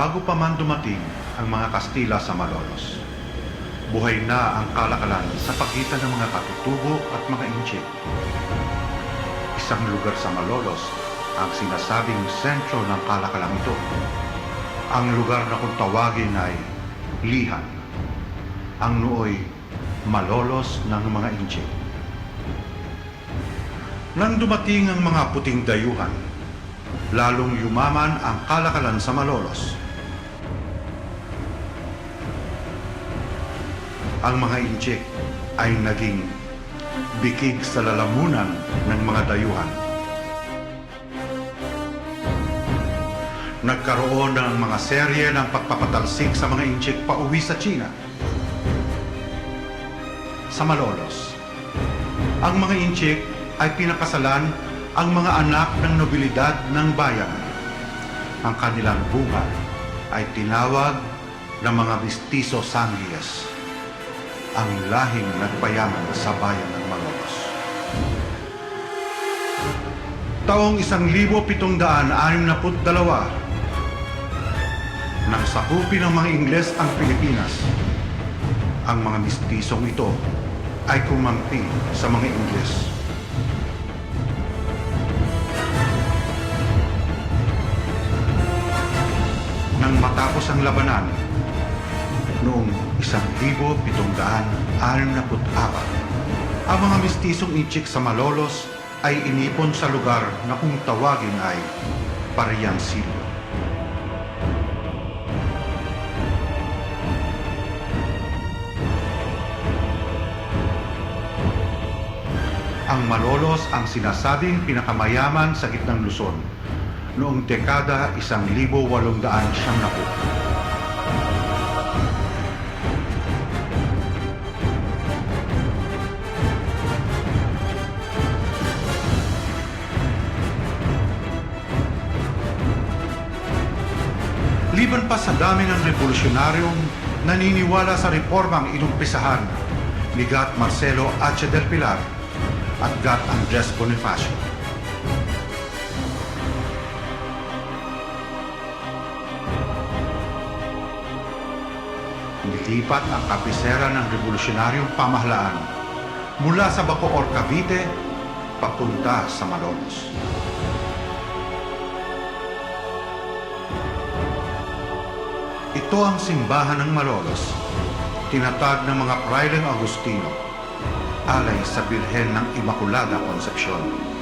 Bago pa man dumating ang mga Kastila sa Malolos, buhay na ang kalakalan sa pagitan ng mga katutubo at mga inchik. Isang lugar sa Malolos ang sinasabing sentro ng kalakalang ito. Ang lugar na kung tawagin ay Lihan. Ang nooy Malolos ng mga inchik. Nang dumating ang mga puting dayuhan, lalong yumaman ang kalakalan sa Malolos. Ang mga inchik ay naging bikig sa lalamunan ng mga dayuhan. Nagkaroon ng mga serye ng pagpapatalsik sa mga inchik pauwi sa China. Sa Malolos, ang mga inchik ay pinakasalan ang mga anak ng nobilidad ng bayan. Ang kanilang bunga ay tinawag ng mga mistiso sangias, ang lahing nagpayaman sa bayan ng Malolos. Taong isang libo pitong daan anim na put dalawa, nang sakupin ng mga Ingles ang Pilipinas, ang mga mistisong ito ay kumampi sa mga Ingles. Nang matapos ang labanan, noong isang libo pitong daan anim na put apat, ang mga mistisong inchik sa Malolos ay inipon sa lugar na kung tawagin ay Pariansillo. Ang Malolos ang sinasabing pinakamayaman sa gitnang Luzon noong dekada 1800 siyam na po. Liban pa sa dami ng revolusyonaryong naniniwala sa reformang inumpisahan ni Gat Marcelo H. del Pilar at Gat Andres Bonifacio. Nilipat ang kapisera ng revolusyonaryong pamahalaan mula sa Bacoor, Cavite papunta sa Malolos. Ito ang simbahan ng Malolos, tinatag ng mga Praileng Agustino, alay sa Birhen ng Immaculada Concepcion.